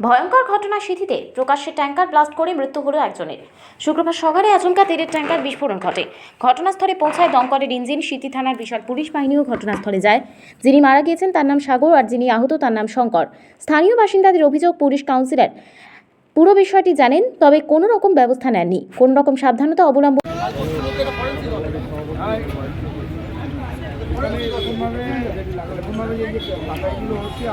ভয়ঙ্কর ঘটনার সিথিতে প্রকাশ্যে ট্যাঙ্কার ব্লাস্ট করে মৃত্যু হলো একজনের। শুক্রবার সকালে আচমকা তেলের ট্যাঙ্কার বিস্ফোরণ ঘটে। ঘটনাস্থলে পৌঁছায় দমকলের ইঞ্জিন সিথি থানার বিশাল পুলিশ বাহিনীও ঘটনাস্থলে যায়। যিনি মারা গিয়েছেন তার নাম সাগর আর যিনি আহত তার নাম শঙ্কর। স্থানীয় বাসিন্দাদের অভিযোগ, পুলিশ কাউন্সিলর পুরো বিষয়টি জানেন, তবে কোনো রকম ব্যবস্থা নেননি। কোনো রকম সাবধানতা অবলম্বন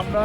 আমরা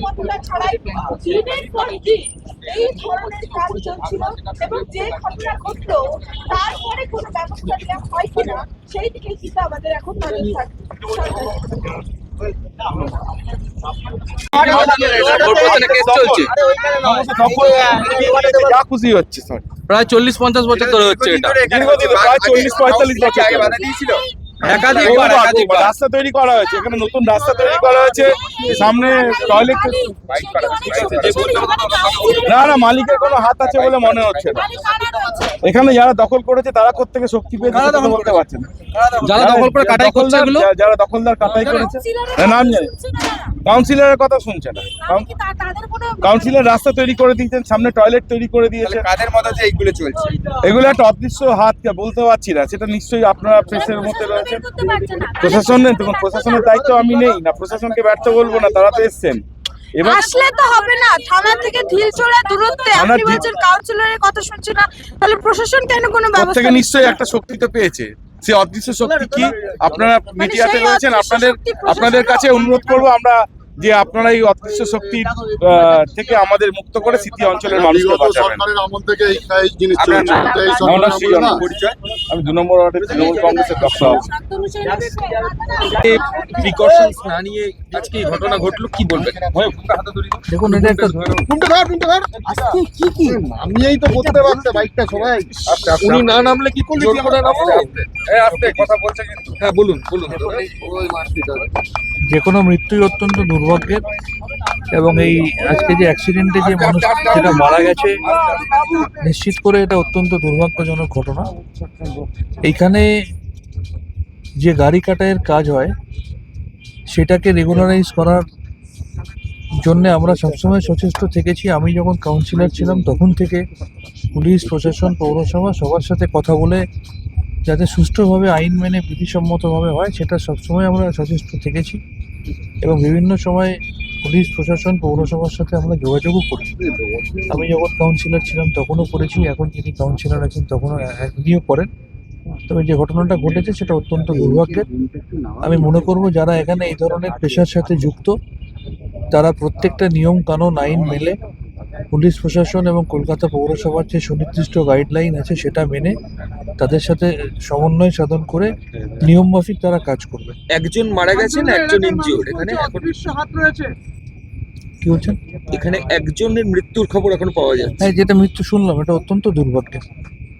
ঘটনা ছাড়াই দিনের পর দিন এই ধরনের কাজ চলছিল এবং যে ঘটনা ঘটলো তারপরে কোনো ব্যবস্থা নেওয়া হয় কিনা সেই দিকে কিন্তু আমাদের এখন নজর থাকবে কেস চলছে যা খুশি হচ্ছে স্যার প্রায় চল্লিশ পঞ্চাশ বছর ধরে হচ্ছে এটা। দীর্ঘদিন প্রায় চল্লিশ পঁয়তাল্লিশ বছর ধরে। একাধিকবার বহুবার, একাধিকবার রাস্তা তৈরি করা হয়েছে এখানে নতুন রাস্তা তৈরি করা হয়েছে সামনে টয়লেট না না মালিকের কোনো হাত আছে বলে মনে হচ্ছে না। এখানে যারা দখল করেছে তারা কোথেকে শক্তি পেয়েছে সেটা তো বলতে পারছে না। যারা দখল করে কাটাই করছে এগুলো? যারা দখলদার কাটাই করেছে। হ্যাঁ, নাম জানি কাউন্সিলরের কথা শুনছে না। কাউন- কাউন্সিলর রাস্তা তৈরি করে দিয়েছেন সামনে টয়লেট তৈরি করে দিয়েছে। কাদের মতো যে এইগুলো চলছে? এগুলো একটা অদৃশ্য হাত বলতে পারছি না। সেটা নিশ্চয়ই আপনারা প্রেসের মধ্যে প্রশাসনের দেখুন প্রশাসনের দায়িত্ব আমি নেই না প্রশাসনকে ব্যর্থ বলব না তারা তো এসছেন। এবার আসলে তো হবে না থানা থেকে ঢিলচোড়া দূরত্বে আপনি বলছেন কাউন্সিলরের কথা শুনছি না তাহলে প্রশাসন কেন কোনো থেকে ব্যবস্থা নিশ্চয়ই একটা শক্তি তো পেয়েছে। সে অদৃশ্য শক্তি কি? আপনারা মিডিয়াতে সেই রয়েছেন আপনাদের আপনাদের কাছে অনুরোধ করব আমরা যে আপনারা এই অদৃশ্য শক্তি থেকে আমাদের মুক্ত করে সিটি অঞ্চলের মানুষকে বাঁচাবেন। আমি দু নম্বর ওয়ার্ডের তৃণমূল কংগ্রেসের দপ্তর প্রিকশনস না নিয়ে আজকে এই ঘটনা ঘটলো কি বলবেন? দেখুন এটা একটা কোনটা ধর। নামিয়েই তো করতে পারছে বাইকটা সবাই। উনি না নামলে কি জোর করে নামো। এই আস্তে কথা বলছে কিন্তু। হ্যাঁ বলুন বলুন। যে কোনো মৃত্যুই অত্যন্ত দুর্ভাগ্যের এবং এই আজকে যে অ্যাক্সিডেন্টে যে মানুষ যেটা মারা গেছে, নিশ্চিত করে এটা অত্যন্ত দুর্ভাগ্যজনক ঘটনা। এইখানে যে গাড়ি কাটাইয়ের কাজ হয়, সেটাকে রেগুলারাইজ করার জন্য আমরা সবসময় সচেষ্ট থেকেছি। আমি যখন কাউন্সিলর ছিলাম, তখন থেকে পুলিশ, প্রশাসন, পৌরসভা সবার সাথে কথা বলে যাতে সুষ্ঠুভাবে আইন মেনে বিধিসম্মতভাবে হয়, সেটা সবসময় আমরা সচেষ্ট থেকেছি। এবং বিভিন্ন সময় পুলিশ, প্রশাসন, পৌরসভার সাথে আমরা যোগাযোগও করি আমি যখন কাউন্সিলর ছিলাম তখনও করেছি, এখন যিনি কাউন্সিলর আছেন তখনও এখনিও করেন। তবে যে ঘটনাটা ঘটেছে সেটা অত্যন্ত দুর্ভাগ্যের। আমি মনে করব যারা এখানে এই ধরনের পেশার সাথে যুক্ত, তারা প্রত্যেকটা নিয়ম কানুন আইন মেলে পুলিশ প্রশাসন এবং কলকাতা পৌরসভার যে সুনির্দিষ্ট গাইডলাইন আছে সেটা মেনে তাদের সাথে সমন্বয় সাধন করে নিয়মমাফিক তারা কাজ করবে। একজন মারা গেছেন একজন ইনজিওর এখানে কি বলছেন? এখানে একজনের মৃত্যুর খবর এখন পাওয়া যাচ্ছে। হ্যাঁ যেটা মৃত্যু শুনলাম এটা অত্যন্ত দুর্ভাগ্যের।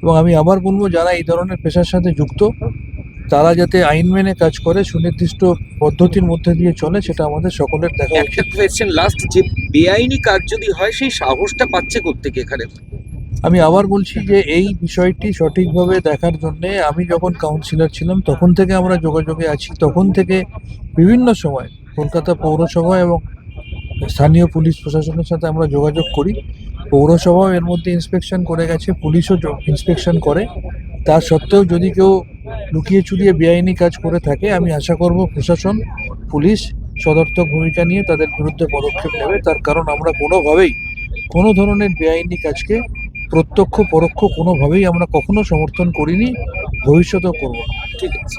এবং আমি আবার বলব যারা এই ধরনের পেশার সাথে যুক্ত তারা যাতে আইন মেনে কাজ করে সুনির্দিষ্ট পদ্ধতির মধ্যে দিয়ে চলে সেটা আমাদের সকলের দেখা একটা কোয়েশ্চেন লাস্ট যে বেআইনি কাজ যদি হয় সেই সাহসটা পাচ্ছে কোত্থেকে এখানে? আমি আবার বলছি যে এই বিষয়টি সঠিকভাবে দেখার জন্য আমি যখন কাউন্সিলর ছিলাম তখন থেকে আমরা যোগাযোগে আছি। তখন থেকে বিভিন্ন সময় কলকাতা পৌরসভা এবং স্থানীয় পুলিশ প্রশাসনের সাথে আমরা যোগাযোগ করি। পৌরসভাও এর মধ্যে ইন্সপেকশন করে গেছে পুলিশও ইন্সপেকশন করে। তা সত্ত্বেও যদি কেউ লুকিয়ে চুরিয়ে বেআইনি কাজ করে থাকে। আমি আশা করব প্রশাসন, পুলিশ সদর্থক ভূমিকা নিয়ে তাদের বিরুদ্ধে পদক্ষেপ নেবে। তার কারণ আমরা কোনোভাবেই কোনো ধরনের বেআইনি কাজকে প্রত্যক্ষ, পরোক্ষ কোনোভাবেই আমরা কখনো সমর্থন করিনি, ভবিষ্যতেও করব ঠিক আছে।